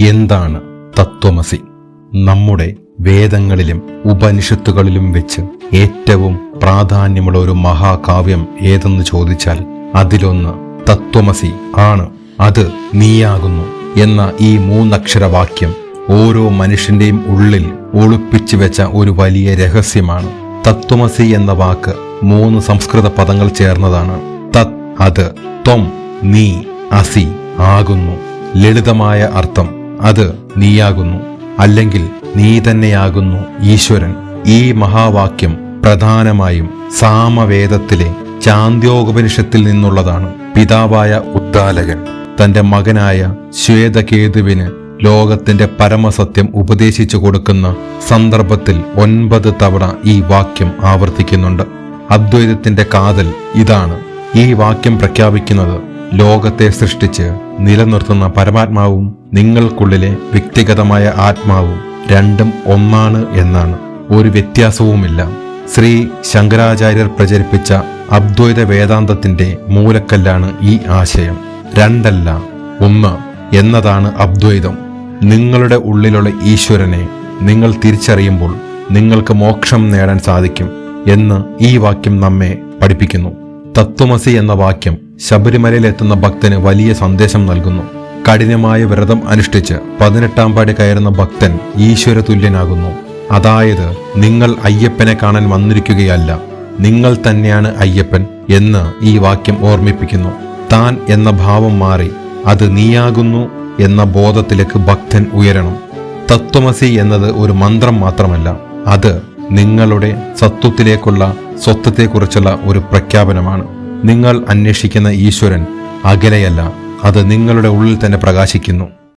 എന്താണ് തത്വമസി? നമ്മുടെ വേദങ്ങളിലും ഉപനിഷത്തുകളിലും വെച്ച് ഏറ്റവും പ്രാധാന്യമുള്ള ഒരു മഹാകാവ്യം ഏതെന്ന് ചോദിച്ചാൽ അതിലൊന്ന് തത്വമസി ആണ്. അത് നീയാകുന്നു എന്ന ഈ മൂന്നക്ഷരവാക്യം ഓരോ മനുഷ്യന്റെയും ഉള്ളിൽ ഒളിപ്പിച്ചു വെച്ച ഒരു വലിയ രഹസ്യമാണ്. തത്വമസി എന്ന വാക്ക് മൂന്ന് സംസ്കൃത പദങ്ങൾ ചേർന്നതാണ്. തത് അത് ത്വം നീ അസി ആകുന്നു. ലളിതമായ അർത്ഥം അത് നീയാകുന്നു. അല്ലെങ്കിൽ നീ തന്നെയാകുന്നു ഈശ്വരൻ. ഈ മഹാവാക്യം പ്രധാനമായും സാമവേദത്തിലെ ചാന്ദ്യോപനിഷത്തിൽ നിന്നുള്ളതാണ്. പിതാവായ ഉദ്ദാലകൻ തന്റെ മകനായ ശ്വേതകേതുവിന് ലോകത്തിന്റെ പരമസത്യം ഉപദേശിച്ചു കൊടുക്കുന്ന സന്ദർഭത്തിൽ ഒൻപത് തവണ ഈ വാക്യം ആവർത്തിക്കുന്നുണ്ട്. അദ്വൈതത്തിന്റെ കാതൽ ഇതാണ്. ഈ വാക്യം പ്രഖ്യാപിക്കുന്നത് ലോകത്തെ സൃഷ്ടിച്ച് നിലനിർത്തുന്ന പരമാത്മാവും നിങ്ങൾക്കുള്ളിലെ വ്യക്തിഗതമായ ആത്മാവും രണ്ടും ഒന്നാണ് എന്നാണ്. ഒരു വ്യത്യാസവുമില്ല. ശ്രീ ശങ്കരാചാര്യർ പ്രചരിപ്പിച്ച അദ്വൈത വേദാന്തത്തിന്റെ മൂലക്കല്ലാണ് ഈ ആശയം. രണ്ടല്ല ഒന്ന് എന്നതാണ് അദ്വൈതം. നിങ്ങളുടെ ഉള്ളിലുള്ള ഈശ്വരനെ നിങ്ങൾ തിരിച്ചറിയുമ്പോൾ നിങ്ങൾക്ക് മോക്ഷം നേടാൻ സാധിക്കും എന്ന് ഈ വാക്യം നമ്മെ പഠിപ്പിക്കുന്നു. തത്വമസി എന്ന വാക്യം ശബരിമലയിൽ എത്തുന്ന ഭക്തന് വലിയ സന്ദേശം നൽകുന്നു. കഠിനമായ വ്രതം അനുഷ്ഠിച്ച് പതിനെട്ടാം പാടി കയറുന്ന ഭക്തൻ ഈശ്വര തുല്യനാകുന്നു അതായത് നിങ്ങൾ അയ്യപ്പനെ കാണാൻ വന്നിരിക്കുകയല്ല നിങ്ങൾ തന്നെയാണ് അയ്യപ്പൻ എന്ന് ഈ വാക്യം ഓർമ്മിപ്പിക്കുന്നു. താൻ എന്ന ഭാവം മാറി അത് നീയാകുന്നു എന്ന ബോധത്തിലേക്ക് ഭക്തൻ ഉയരണം. തത്വമസി എന്നത് ഒരു മന്ത്രം മാത്രമല്ല അത് നിങ്ങളുടെ സത്വത്തിലേക്കുള്ള സ്വത്വത്തെക്കുറിച്ചുള്ള ഒരു പ്രഖ്യാപനമാണ്. നിങ്ങൾ അന്വേഷിക്കുന്ന ഈശ്വരൻ അകലെയല്ല അത് നിങ്ങളുടെ ഉള്ളിൽ തന്നെ പ്രകാശിക്കുന്നു.